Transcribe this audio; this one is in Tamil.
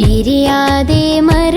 பிரியாதே மர